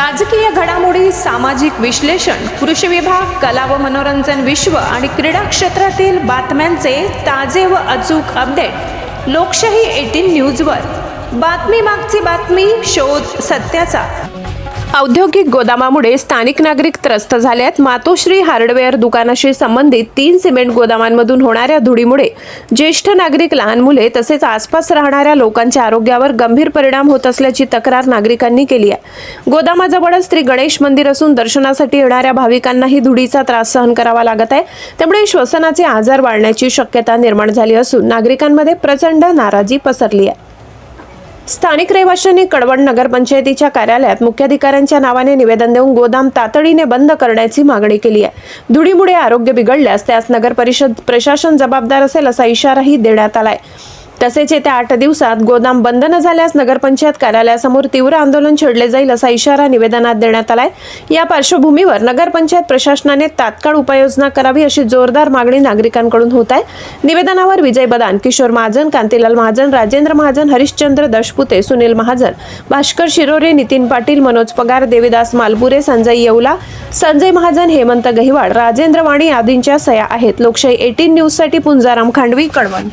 राजकीय घडामोडी सामाजिक विश्लेषण कृषी विभाग कला व मनोरंजन विश्व आणि क्रीडा क्षेत्रातील बातम्यांचे ताजे व अचूक अपडेट लोकशाही एटीन न्यूजवर. बातमी मागची बातमी शोध सत्याचा. औद्योगिक गोदामामुळे स्थानिक नागरिक त्रस्त झाल्यात. मातोश्री हार्डवेअर दुकानाशी संबंधित तीन सिमेंट गोदामांमधून होणाऱ्या धुळीमुळे ज्येष्ठ नागरिक लहान मुले तसेच आसपास राहणाऱ्या लोकांच्या आरोग्यावर गंभीर परिणाम होत असल्याची तक्रार नागरिकांनी केली आहे. गोदामाजवळच श्री गणेश मंदिर असून दर्शनासाठी येणाऱ्या भाविकांनाही धुळीचा त्रास सहन करावा लागत आहे. त्यामुळे श्वसनाचे आजार वाढण्याची शक्यता निर्माण झाली असून नागरिकांमध्ये प्रचंड नाराजी पसरली आहे. स्थानिक रहिवाशांनी कडवण नगरपंचायतीच्या कार्यालयात मुख्याधिकाऱ्यांच्या नावाने निवेदन देऊन गोदाम तातडीने बंद करण्याची मागणी केली आहे. धुळीमुळे आरोग्य बिघडल्यास त्यास नगर परिषद प्रशासन जबाबदार असेल असा इशाराही देण्यात आलाय. तसेच येत्या आठ दिवसात गोदाम बंद न झाल्यास नगरपंचायत कार्यालयासमोर तीव्र आंदोलन छेडले जाईल असा इशारा निवेदनात देण्यात आलाय. या पार्श्वभूमीवर नगरपंचायत प्रशासनाने तात्काळ उपाययोजना करावी अशी जोरदार मागणी नागरिकांकडून होत आहे. निवेदनावर विजय बदान किशोर महाजन कांतीलाल महाजन राजेंद्र महाजन हरिश्चंद्र दशपुते सुनील महाजन भास्कर शिरोरे नितीन पाटील मनोज पगार देविदास मालपुरे संजय येवला संजय महाजन हेमंत गहिवाड राजेंद्र वाणी आदींच्या सया आहेत. लोकशाही एटीन न्यूजसाठी पुंजाराम खांडवी कळवण.